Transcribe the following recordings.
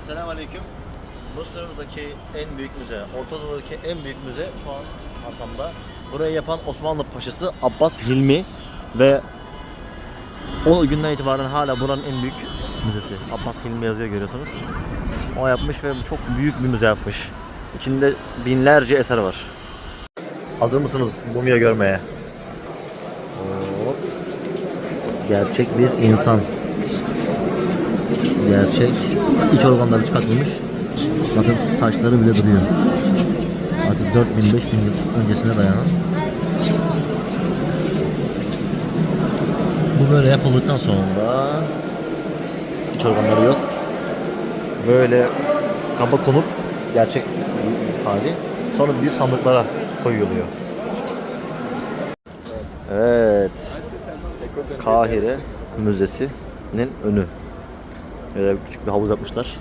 Esselamu Aleyküm. Mısır'daki en büyük müze, Orta Doğu'daki en büyük müze şu an arkamda. Burayı yapan Osmanlı Paşası Abbas Hilmi ve o günden itibaren hala buranın en büyük müzesi. Abbas Hilmi yazıyor görüyorsunuz. O yapmış ve çok büyük bir müze yapmış. İçinde binlerce eser var. Hazır mısınız mumya görmeye? Gerçek bir insan. Gerçek. İç organları çıkartılmış. Bakın saçları bile duruyor. Artık 4000 5000 yıl öncesine dayanan. Bu böyle yapıldıktan sonra iç organları yok. Böyle kaba konup gerçek hali sonra büyük sandıklara koyuluyor. Evet. Kahire Müzesi'nin önü. Böyle küçük bir havuz yapmışlar.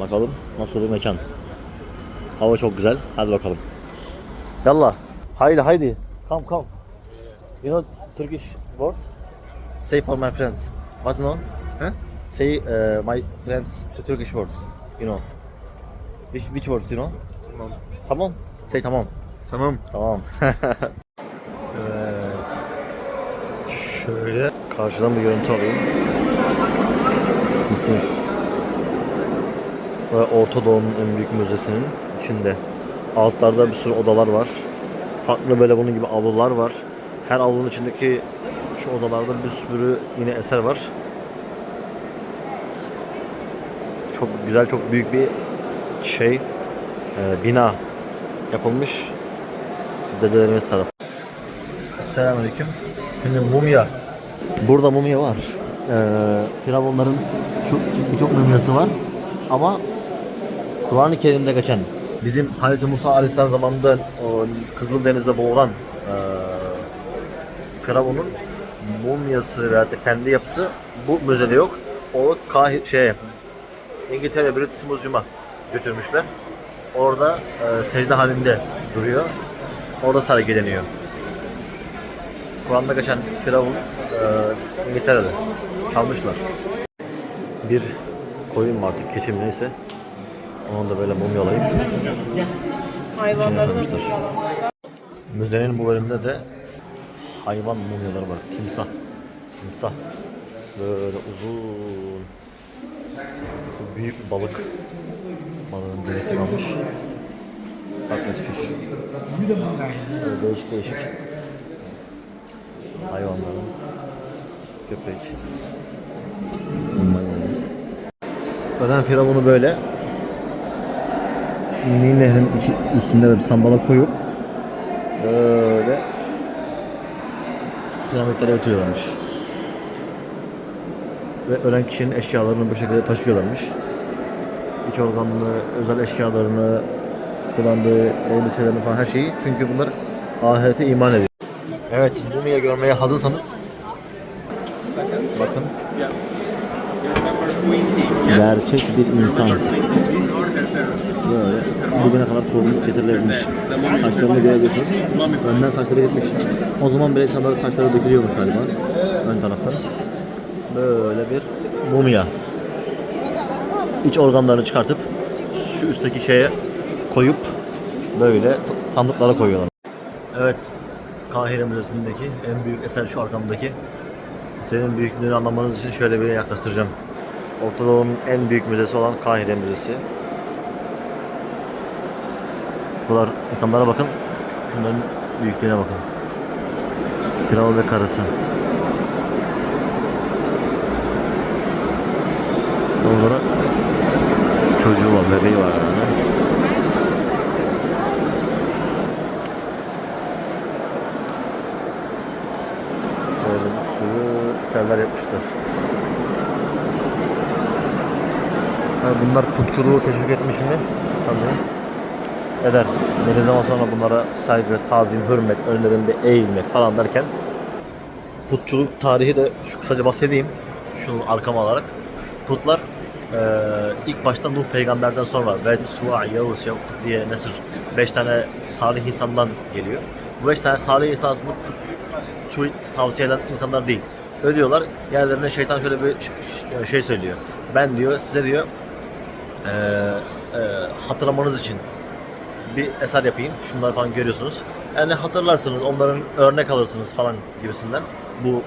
Bakalım nasıl bir mekan. Hava çok güzel. Hadi bakalım. Yallah. Haydi haydi. Come come. You know Turkish words? Say for my friends. What you know? Huh? Say uh, my friends to Turkish words. You know. Which, which words you know? Tamam. Tamam. Say tamam. Tamam. Tamam. evet. Şöyle karşıdan bir görüntü alayım. Mısır. Ve Orta Doğu'nun en büyük müzesinin içinde. Altlarda bir sürü odalar var. Farklı böyle bunun gibi avlular var. Her avlunun içindeki şu odalarda bir sürü yine eser var. Çok güzel, çok büyük bir şey, e, bina yapılmış dedelerimiz tarafı. Selamünaleyküm. Şimdi mumya. Burada mumya var. Ee, Firavunların çok birçok mumyası var. Ama Kur'an-ı Kerim'de geçen bizim Hazreti Musa Aleyhisselam zamanında o Kızıldeniz'de boğulan ee, Firavun'un mumyası veya da kendi yapısı bu müzede yok. O Kahir şey İngiltere British Museum'a götürmüşler. Orada e, secde halinde duruyor. Orada sergileniyor. Kur'an'da geçen Firavun e, İngiltere'de çalmışlar. Bir koyun mu artık keçi mi neyse onu da böyle mumyalayıp içine koymuşlar. Müzenin bu bölümünde de hayvan mumyaları var. Timsah. Timsah. Böyle uzun. Büyük bir balık. Balığın derisi kalmış. Saklet fish. Böyle değişik değişik hayvanların köpek. Ölen firavunu böyle Nil Nehri'nin üstünde bir sandala koyup böyle piramitlere götürüyorlarmış. Ve ölen kişinin eşyalarını bu şekilde taşıyorlarmış. İç organını, özel eşyalarını, kullandığı elbiselerini falan her şeyi. Çünkü bunlar ahirete iman ediyor. Evet, mumya görmeye hazırsanız bakın. Gerçek bir insan. Böyle bugüne kadar korunup getirilebilmiş. Saçlarını görebilirsiniz. Önden saçları gitmiş. O zaman bile insanların saçları dökülüyormuş galiba. Ön taraftan. Böyle bir mumya. İç organlarını çıkartıp şu üstteki şeye koyup böyle sandıklara koyuyorlar. Evet, Kahire Müzesi'ndeki en büyük eser şu arkamdaki. Senin büyüklüğünü anlamanız için şöyle bir yaklaştıracağım. Orta en büyük müzesi olan Kahire Müzesi. Bu kadar insanlara bakın. Bunların büyüklüğüne bakın. Firavun ve karısı. Onlara çocuğu var, bebeği var yani. Böyle bir sürü yapmışlar. Ha, bunlar putçuluğu teşvik etmiş mi? Tabii. Eder. Ne zaman sonra bunlara saygı, tazim, hürmet, önlerinde eğilmek falan derken putçuluk tarihi de şu kısaca bahsedeyim. Şunu arkama alarak. Putlar eee, ilk başta Nuh peygamberden sonra ve Su'a, Yavuz, Yavuk diye nesir. Beş tane salih insandan geliyor. Bu beş tane salih insan aslında put, tavsiye eden insanlar değil. Ölüyorlar. Yerlerine şeytan şöyle bir ş- şey söylüyor. Ben diyor size diyor e, e, hatırlamanız için bir eser yapayım. Şunları falan görüyorsunuz. Yani hatırlarsınız, onların örnek alırsınız falan gibisinden. Bu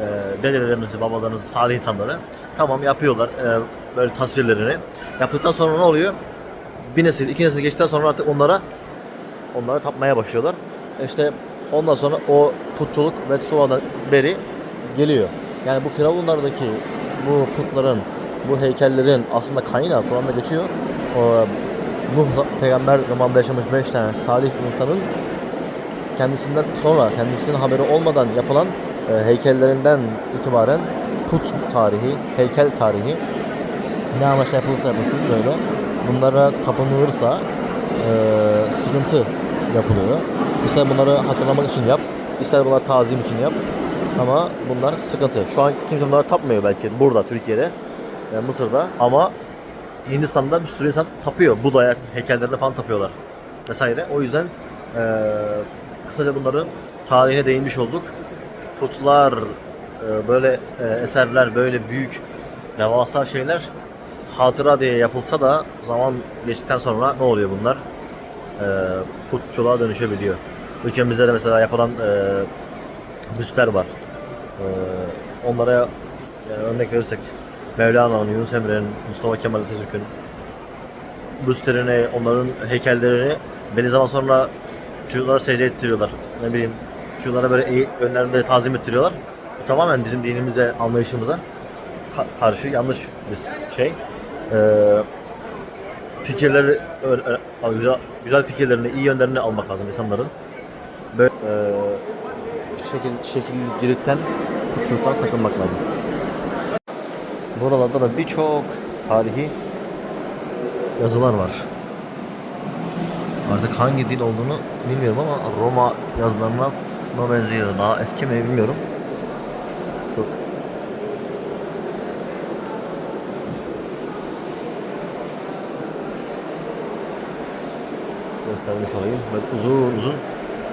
e, dedelerimizi, babalarınızı, salih insanları. Tamam yapıyorlar e, böyle tasvirlerini. Yaptıktan sonra ne oluyor? Bir nesil, iki nesil geçtikten sonra artık onlara onlara tapmaya başlıyorlar. İşte ondan sonra o putçuluk ve Suva'dan beri geliyor. Yani bu firavunlardaki bu putların, bu heykellerin aslında kaynağı Kur'an'da geçiyor. O, Nuh peygamber zamanında yaşamış 5 tane salih insanın kendisinden sonra kendisinin haberi olmadan yapılan e, heykellerinden itibaren put tarihi, heykel tarihi ne amaçla yapılırsa yapılsın böyle bunlara tapınılırsa e, sıkıntı yapılıyor. İster bunları hatırlamak için yap, ister bunları tazim için yap. Ama bunlar sıkıntı. Şu an kimse bunlara tapmıyor belki burada Türkiye'de, e, Mısır'da ama Hindistan'da bir sürü insan tapıyor. Buda'ya heykellerine falan tapıyorlar vesaire. O yüzden e, kısaca bunların tarihine değinmiş olduk. Putlar, e, böyle e, eserler, böyle büyük devasa şeyler hatıra diye yapılsa da zaman geçtikten sonra ne oluyor bunlar? E, putçuluğa dönüşebiliyor. Ülkemizde de mesela yapılan e, büstler var. E, onlara yani örnek verirsek Mevlana'nın, Yunus Emre'nin, Mustafa Kemal Atatürk'ün büstlerini, onların heykellerini belli zaman sonra çocuklara secde ettiriyorlar. Ne bileyim çocuklara böyle iyi önlerinde tazim ettiriyorlar. Bu tamamen bizim dinimize, anlayışımıza ka- karşı yanlış bir şey. Ee, fikirleri güzel, güzel fikirlerini, iyi yönlerini almak lazım insanların. Böyle e, şekil, şekilcilikten, putçuluktan sakınmak lazım. Buralarda da birçok tarihi yazılar var. Artık hangi dil olduğunu bilmiyorum ama Roma yazılarına buna benziyor. Daha eski mi bilmiyorum. Çok göstermiş olayım. Böyle uzun uzun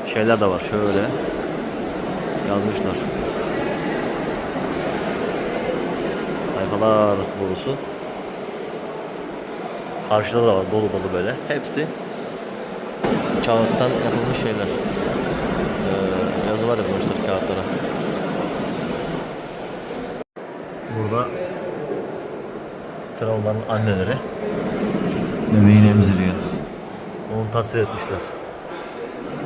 şeyler de var. Şöyle yazmışlar. Sayfalar dolusu. Karşıda da var dolu dolu böyle. Hepsi kağıttan yapılmış şeyler. Ee, yazılar yazmışlar kağıtlara. Burada Firavunların anneleri bebeğini emziriyor. Onu tasvir etmişler.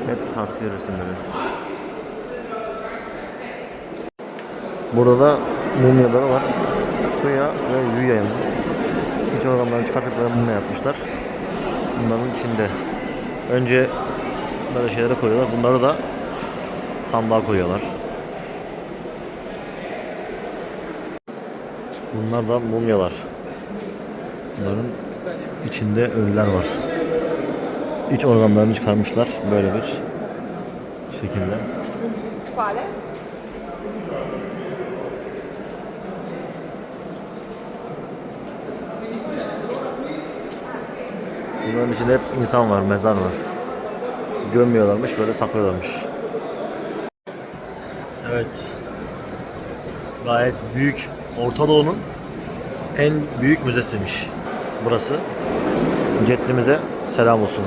Hepsi tasvir resimleri. Burada mumyaları var. Suya ve yüye iç organlarını çıkartıp böyle mumya yapmışlar. Bunların içinde önce böyle şeylere koyuyorlar. Bunları da sandığa koyuyorlar. Bunlar da mumyalar. Bunların içinde ölüler var. İç organlarını çıkarmışlar böyle bir şekilde. Quale? Bunların içinde hep insan var, mezar var. Gömmüyorlarmış, böyle saklıyorlarmış. Evet. Gayet büyük. Orta Doğu'nun en büyük müzesiymiş. Burası. Ceddimize selam olsun.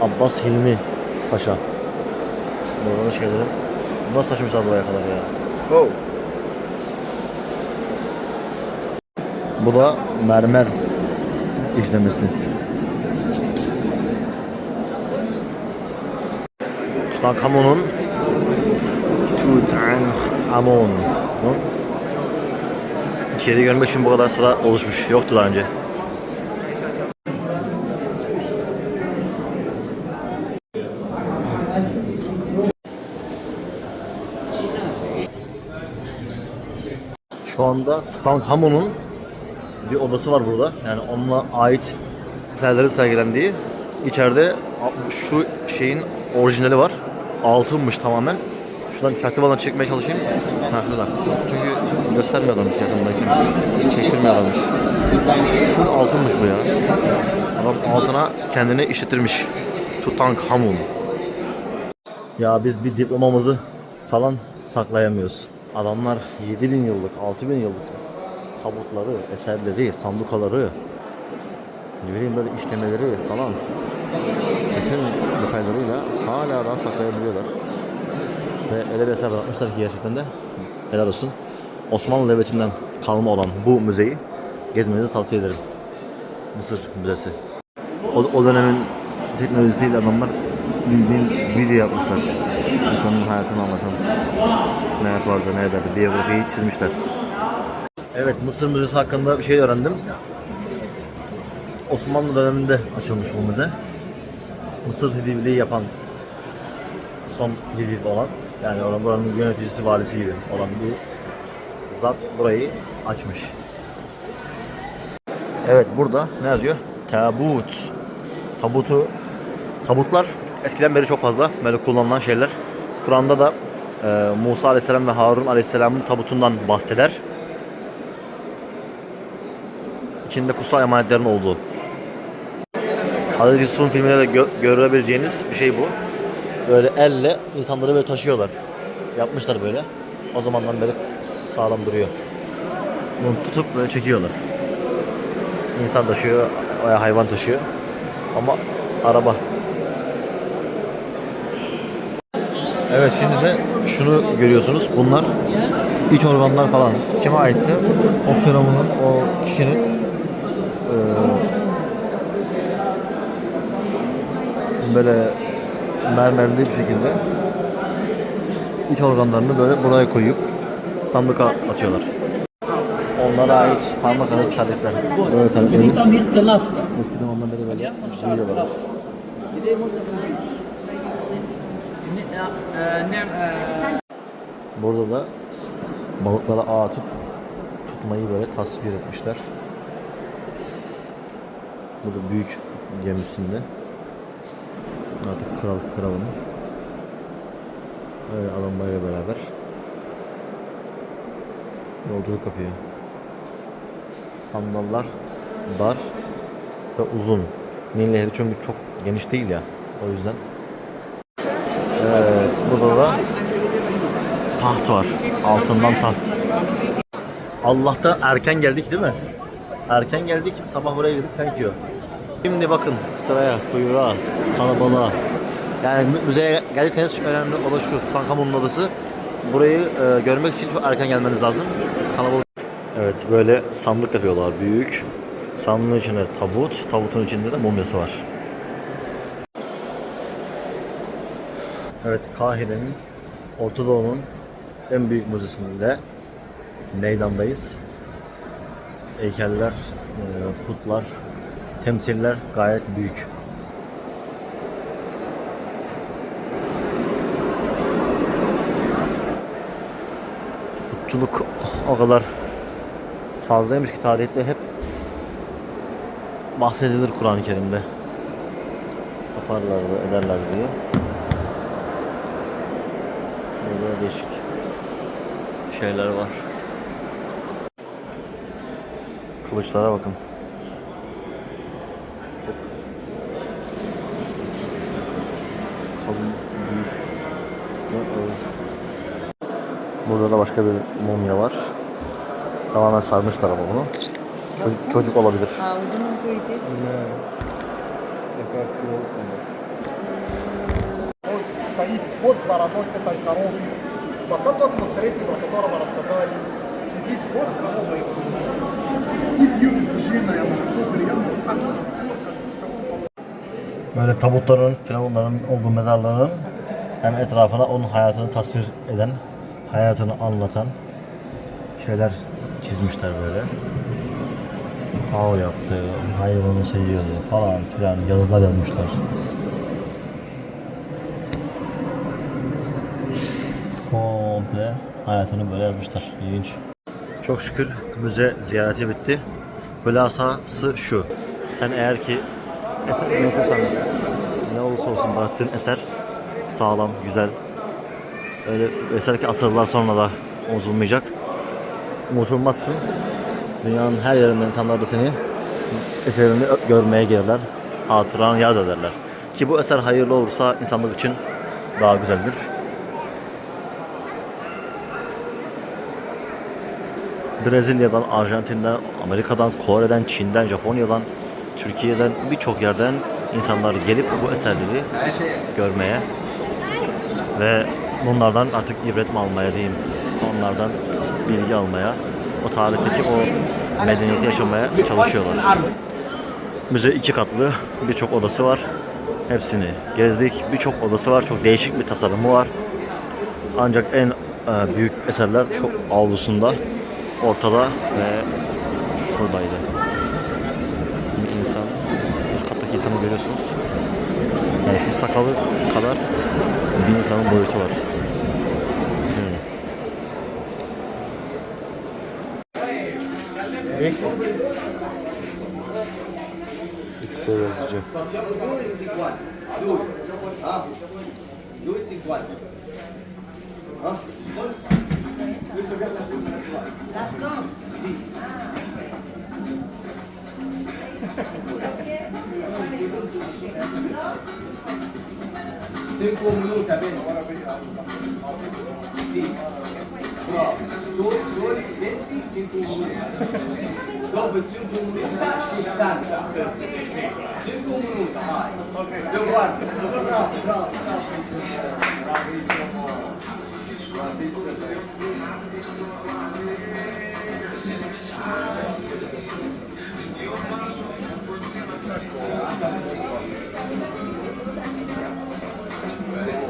Abbas Hilmi Paşa. Buranın şeyleri. Nasıl taşımışlar buraya kadar ya? Oh. Bu da mermer işlemesi. Tutankamon'un Tutankhamon. Bu. İçeri görmek için bu kadar sıra oluşmuş. Yoktu daha önce. Şu anda Tutankamon'un bir odası var burada. Yani onunla ait eserleri sergilendiği. İçeride şu şeyin orijinali var. Altınmış tamamen. Şuradan kaktivadan çekmeye çalışayım. Ha şuradan. Çünkü göstermiyorlarmış yakındayken. Çektirmiyorlarmış. Full altınmış bu ya. Adam altına kendini işletirmiş. Tutankhamun. Ya biz bir diplomamızı falan saklayamıyoruz. Adamlar 7000 yıllık, 6000 yıllık tabutları, eserleri, sandukaları ne bileyim böyle işlemeleri falan bütün detaylarıyla hala daha saklayabiliyorlar. Ve öyle bir eser bırakmışlar ki gerçekten de helal olsun. Osmanlı Devleti'nden kalma olan bu müzeyi gezmenizi tavsiye ederim. Mısır Müzesi. O, o dönemin teknolojisiyle adamlar bildiğin video yapmışlar. İnsanın hayatını anlatan ne yapardı, ne ederdi, biyografiyi çizmişler. Evet, Mısır Müzesi hakkında bir şey öğrendim. Osmanlı döneminde açılmış bu müze. Mısır Hidivliği yapan son Hidiv olan yani oranın buranın yöneticisi valisi gibi olan bir zat burayı açmış. Evet burada ne yazıyor? Tabut. Tabutu tabutlar eskiden beri çok fazla böyle kullanılan şeyler. Kur'an'da da e, Musa Aleyhisselam ve Harun Aleyhisselam'ın tabutundan bahseder. İçinde kutsal emanetlerin olduğu. Hazreti Yusuf'un filminde de gö- görebileceğiniz bir şey bu. Böyle elle insanları böyle taşıyorlar. Yapmışlar böyle. O zamandan beri sağlam duruyor. Bunu tutup böyle çekiyorlar. İnsan taşıyor veya hayvan taşıyor. Ama araba. Evet şimdi de şunu görüyorsunuz. Bunlar iç organlar falan. Kime aitse o firavunun, o kişinin eee, böyle mermerli bir şekilde iç organlarını böyle buraya koyup sandıka atıyorlar. Onlara ait parmak arası tarifler. Böyle tarifleri eski zamandan beri böyle eh, Burada da balıklara ağ atıp tutmayı böyle tasvir etmişler. Burada büyük gemisinde artık Kral Firavun öyle adamlarıyla beraber yolculuk yapıyor. Sandallar dar ve uzun. Nil Nehri çünkü çok geniş değil ya. O yüzden. Evet, burada da taht var. Altından taht. Allah'ta erken geldik değil mi? Erken geldik. Sabah buraya girdik thank you. Şimdi bakın sıraya, kuyruğa, kalabalığa. Yani mü- müzeye geldiyseniz önemli o da şu Tutankamon'un odası. Burayı e, görmek için çok erken gelmeniz lazım. Kalabalık. Evet böyle sandık yapıyorlar büyük. Sandığın içinde tabut, tabutun içinde de mumyası var. Evet Kahire'nin Orta Doğu'nun en büyük müzesinde meydandayız. Heykeller, e, putlar, temsiller gayet büyük. Putçuluk o kadar fazlaymış ki tarihte hep bahsedilir Kur'an-ı Kerim'de. Yaparlardı, ederler diye. Burada değişik şeyler var. Kılıçlara bakın. Çok kalın, büyük ve ağır. Burada da başka bir mumya var. Tamamen sarmışlar ama bunu. Çocuk, çocuk olabilir. ah, udah nunggu itu. Он стоит вот бородой этой коровы. Потом тот мустритель, про которого рассказали, сидит вот корова его и пьют изверженное молоко, Böyle tabutların, firavunların olduğu mezarların hem etrafına onun hayatını tasvir eden, hayatını anlatan şeyler çizmişler böyle. Av yaptı, hayvanı seviyordu falan filan yazılar yazmışlar. Komple hayatını böyle yazmışlar. İlginç. Çok şükür müze ziyareti bitti. Hülasası şu. Sen eğer ki eser bırakırsan ne olursa olsun bıraktığın eser sağlam, güzel. Öyle eser ki asırlar sonra da unutulmayacak. Unutulmazsın. Dünyanın her yerinden insanlar da seni eserini görmeye gelirler. Hatıranı yad ederler. Ki bu eser hayırlı olursa insanlık için daha güzeldir. Brezilya'dan, Arjantin'den, Amerika'dan, Kore'den, Çin'den, Japonya'dan Türkiye'den birçok yerden insanlar gelip bu eserleri görmeye ve bunlardan artık ibret mi almaya diyeyim, onlardan bilgi almaya, o tarihteki o medeniyeti yaşamaya çalışıyorlar. Müze iki katlı, birçok odası var. Hepsini gezdik. Birçok odası var. Çok değişik bir tasarımı var. Ancak en e, büyük eserler çok avlusunda, ortada ve şuradaydı. Bir insan, üst kattaki insanı görüyorsunuz. Yani şu sakalı kadar bir insanın boyutu var. Büyük mü? 3D yazıcı. Circunvio, tá vendo? Sim. Pronto. Sorridente, minutos. Dopo circunvoluta, 5 Circunvoluta, vai. Deu guarda. Bravo, bravo, bravo. pronto. Bravissimo. right?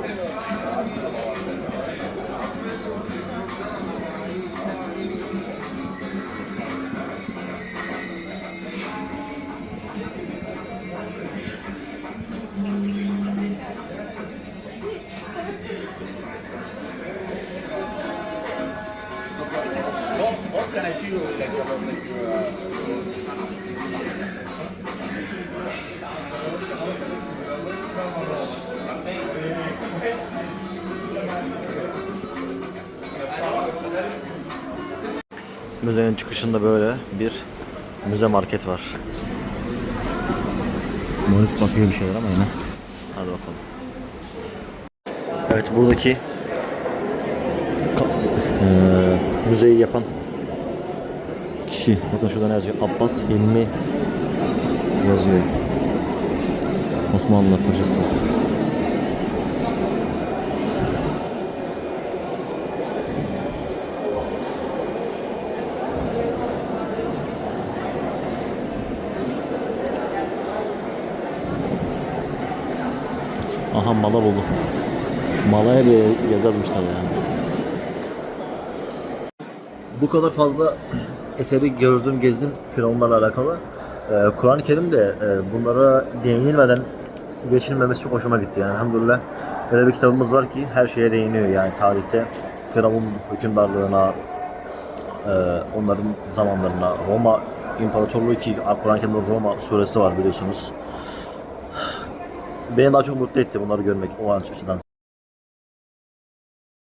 Müzenin çıkışında böyle bir müze market var. Morris bakıyor bir şeyler ama yine. Hadi bakalım. Evet buradaki eee, müzeyi yapan kişi. Bakın şurada ne yazıyor? Abbas Hilmi yazıyor. Osmanlı Paşası. Aha mala buldu. Malaya bile yazarmışlar ya. Bu kadar fazla eseri gördüm, gezdim firavunlarla alakalı. Ee, Kur'an-ı Kerim'de e, bunlara değinilmeden geçilmemesi çok hoşuma gitti. Yani elhamdülillah böyle bir kitabımız var ki her şeye değiniyor yani tarihte. Firavun hükümdarlığına, e, onların zamanlarına, Roma İmparatorluğu ki Kur'an-ı Kerim'de Roma suresi var biliyorsunuz. Beni daha çok mutlu etti bunları görmek o an açıdan.